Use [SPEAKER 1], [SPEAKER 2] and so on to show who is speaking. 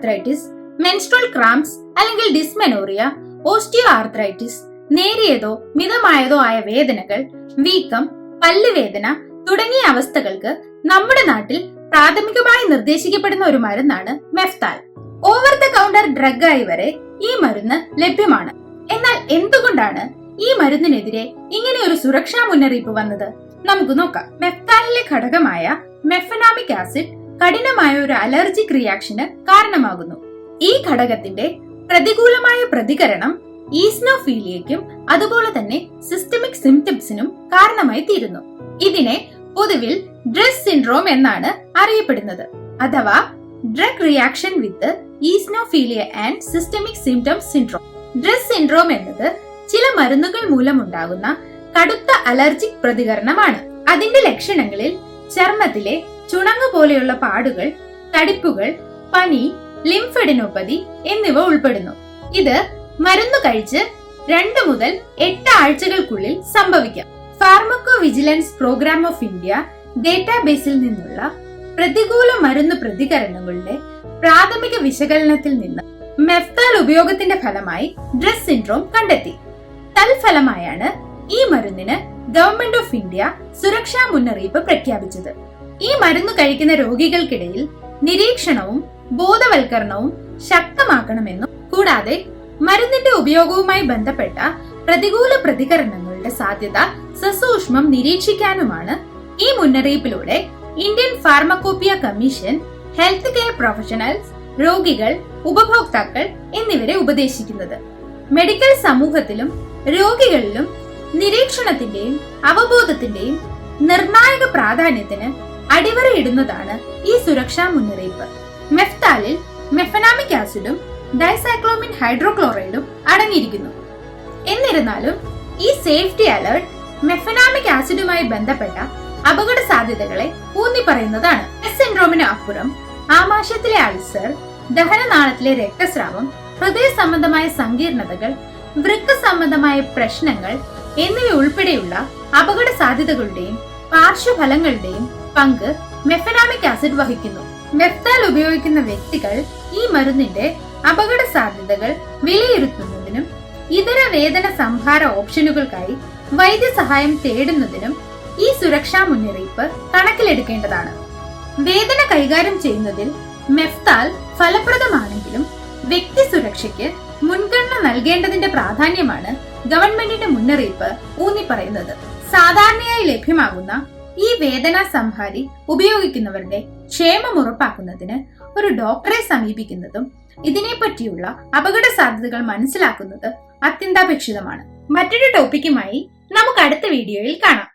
[SPEAKER 1] Arthritis menstrual cramps അല്ലെങ്കിൽ dysmenorrhoea osteo arthritis നേരിയതോ മിതമായതോ ആയ വേദനകൾ വീക്കം പല്ലുവേദന തുടങ്ങിയ അവസ്ഥകൾക്ക് നമ്മുടെ നാട്ടിൽ പ്രാഥമികമായി നിർദ്ദേശിക്കപ്പെടുന്ന ഒരു മരുന്നാണ് മെഫ്താൽ. ഓവർ ദ കൗണ്ടർ ഡ്രഗായി വരെ ഈ മരുന്ന് ലഭ്യമാണ്. എന്നാൽ എന്തുകൊണ്ടാണ് ഈ മരുന്നിനെതിരെ ഇങ്ങനെ ഒരു സുരക്ഷാ മുന്നറിയിപ്പ് വന്നത്? നമുക്ക് നോക്കാം. മെഫ്താലിലെ ഘടകമായ മെഫനാമിക് ആസിഡ് കഠിനമായ ഒരു അലർജിക് റിയാക്ഷന് കാരണമാകുന്നു. ഈ ഘടകത്തിന്റെ പ്രതികൂലമായ പ്രതികരണം ഈസ്നോഫീലിയയ്ക്കും അതുപോലെ തന്നെ സിസ്റ്റമിക് സിംറ്റംസിനും കാരണമായി തീരുന്നു. ഇതിനെ പൊതുവിൽ ഡ്രസ് സിൻഡ്രോം എന്നാണ് അറിയപ്പെടുന്നത്. അഥവാ drug reaction with eosinophilia and systemic symptoms syndrome dress syndrome എന്നത് ചില മരുന്നുകൾ മൂലമുണ്ടാകുന്ന കടുത്ത അലർജിക് പ്രതികരണമാണ്. അതിന്റെ ലക്ഷണങ്ങളിൽ ചർമ്മത്തിലെ ചുണങ്ങ് പോലെയുള്ള പാടുകൾ തടിപ്പുകൾ പനി ലിംഫഡിനോപ്പതി എന്നിവ ഉൾപ്പെടുന്നു. ഇത് മരുന്ന് കഴിച്ച് രണ്ട് മുതൽ എട്ട് ആഴ്ചകൾക്കുള്ളിൽ സംഭവിക്കാം. Pharmacovigilance programme of India ഡേറ്റാബേസിൽ നിന്നുള്ള പ്രതികൂല മരുന്ന് പ്രതികരണങ്ങളുടെ പ്രാഥമിക വിശകലനത്തിൽ നിന്ന് മെഫ്താൽ ഉപയോഗത്തിന്റെ ഫലമായി ഡ്രസ് സിൻഡ്രോം കണ്ടെത്തി. തൽഫലമായാണ് ഈ മരുന്നിന് ഗവൺമെന്റ് ഓഫ് ഇന്ത്യ സുരക്ഷാ മുന്നറിയിപ്പ് പ്രഖ്യാപിച്ചത്. ഈ മരുന്ന് കഴിക്കുന്ന രോഗികൾക്കിടയിൽ നിരീക്ഷണവും ബോധവൽക്കരണവും ശക്തമാക്കണമെന്നും കൂടാതെ മരുന്നിന്റെ ഉപയോഗവുമായി ബന്ധപ്പെട്ട പ്രതികൂല പ്രതികരണങ്ങളുടെ സാധ്യത സസൂക്ഷ്മം നിരീക്ഷിക്കാനുമാണ് ഈ മുന്നറിയിപ്പിലൂടെ Indian pharmacopoeia commission health care professionals രോഗികൾ ഉപഭോക്താക്കൾ എന്നിവരെ ഉപദേശിക്കുന്നത്. മെഡിക്കൽ സമൂഹത്തിലും രോഗികളിലും നിരീക്ഷണത്തിന്റെയും അവബോധത്തിന്റെയും നിർണായക പ്രാധാന്യത്തിന് അടിവരയിടുന്നതാണ് ഈ സുരക്ഷാ മുന്നറിയിപ്പ്. മെഫ്താലിൽ മെഫനാമിക് ആസിഡും ഡൈസൈക്ലോമിൻ ഹൈഡ്രോക്ലോറൈഡും അടങ്ങിയിരിക്കുന്നു. എന്നിരുന്നാലും ഈ സേഫ്റ്റി അലേർട്ട് മെഫനാമിക് ആസിഡുമായി ബന്ധപ്പെട്ട അപകട സാധ്യതകളെ ഊന്നി പറയുന്നതാണ് എസ് സിൻഡ്രോമിന് അപ്പുറം ആമാശയത്തിലെ അൾസർ ദഹനനാളത്തിലെ രക്തസ്രാവം ഹൃദയ സംബന്ധമായ സങ്കീർണതകൾ വൃക്ക സംബന്ധമായ പ്രശ്നങ്ങൾ എന്നിവ ഉൾപ്പെടെയുള്ള അപകട സാധ്യതകളുടെയും പാർശ്വഫലങ്ങളുടെയും പങ്ക് മെഫനാമിക് ആസിഡ് വഹിക്കുന്നു. മെഫ്താൽ ഉപയോഗിക്കുന്ന വ്യക്തികൾ ഈ മരുന്നിന്റെ അപകട സാധ്യതകൾ വിലയിരുത്തുന്നതിനും ഇതര വേദന സംഹാര ഓപ്ഷനുകൾക്കായി വൈദ്യസഹായം തേടുന്നതിനും ഈ സുരക്ഷാ മുന്നറിയിപ്പ് കണക്കിലെടുക്കേണ്ടതാണ്. വേദന കൈകാര്യം ചെയ്യുന്നതിൽ മെഫ്താൽ ഫലപ്രദമാണെങ്കിലും വ്യക്തി സുരക്ഷയ്ക്ക് മുൻഗണന നൽകേണ്ടതിന്റെ പ്രാധാന്യമാണ് ഗവൺമെന്റിന്റെ മുന്നറിയിപ്പ് ഊന്നി പറയുന്നത് സാധാരണയായി ലഭ്യമാകുന്ന ഈ വേദനാ സംഹാരി ഉപയോഗിക്കുന്നവരുടെ ക്ഷേമം ഉറപ്പാക്കുന്നതിന് ഒരു ഡോക്ടറെ സമീപിക്കുന്നതും ഇതിനെപ്പറ്റിയുള്ള അപകട സാധ്യതകൾ മനസ്സിലാക്കുന്നത് അത്യന്താപേക്ഷിതമാണ്. മറ്റൊരു ടോപ്പിക്കുമായി നമുക്ക് അടുത്ത വീഡിയോയിൽ കാണാം.